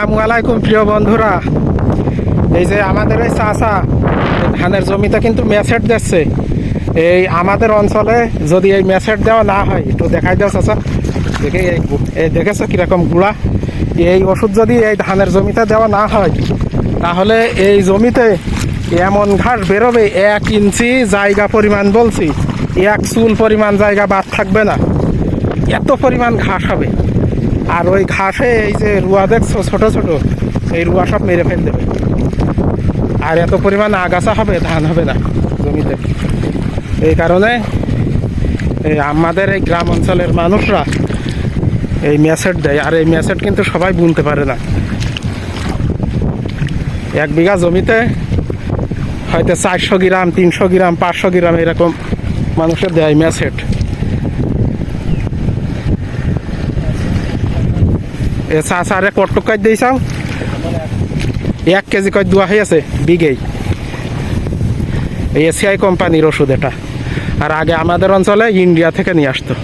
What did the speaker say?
আসসালামু আলাইকুম, প্রিয় বন্ধুরা। এই যে আমাদের এই চাষা ধানের জমিতে কিন্তু মেসেট দিচ্ছে। এই আমাদের অঞ্চলে যদি এই মেসেট দেওয়া না হয়, একটু দেখাই দাও চাষা দেখে এই দেখেছ কীরকম গুড়া? এই ওষুধ যদি এই ধানের জমিতে দেওয়া না হয়, তাহলে এই জমিতে এমন ঘাস বেরোবে, এক ইঞ্চি জায়গা পরিমাণ বলছি। এক চুল পরিমাণ জায়গা বাদ থাকবে না। এত পরিমাণ ঘাস হবে। আর ওই ঘাসে এই যে রুয়া দেখছ, ছোট ছোট, এই রুয়া সব মেরে ফেল দেবে। আর এত পরিমাণ আগাছা হবে, ধান হবে না জমিতে। এই কারণে, এই আমাদের এই গ্রাম অঞ্চলের মানুষরা এই ম্যাসেট দেয়, আর এই ম্যাসেট কিন্তু সবাই বুনতে পারে না। এক বিঘা জমিতে হয়তো চারশো গ্রাম, তিনশো গ্রাম, পাঁচশো গ্রাম এরকম মানুষের দেয় ম্যাসেট এ চারে কটক কাজ দিয়েছাও এক কেজি কয় দোয়া হয়ে আছে বিঘেই এসিআই কোম্পানির ওষুধ এটা। আর আগে আমাদের অঞ্চলে ইন্ডিয়া থেকে নিয়ে আসতো।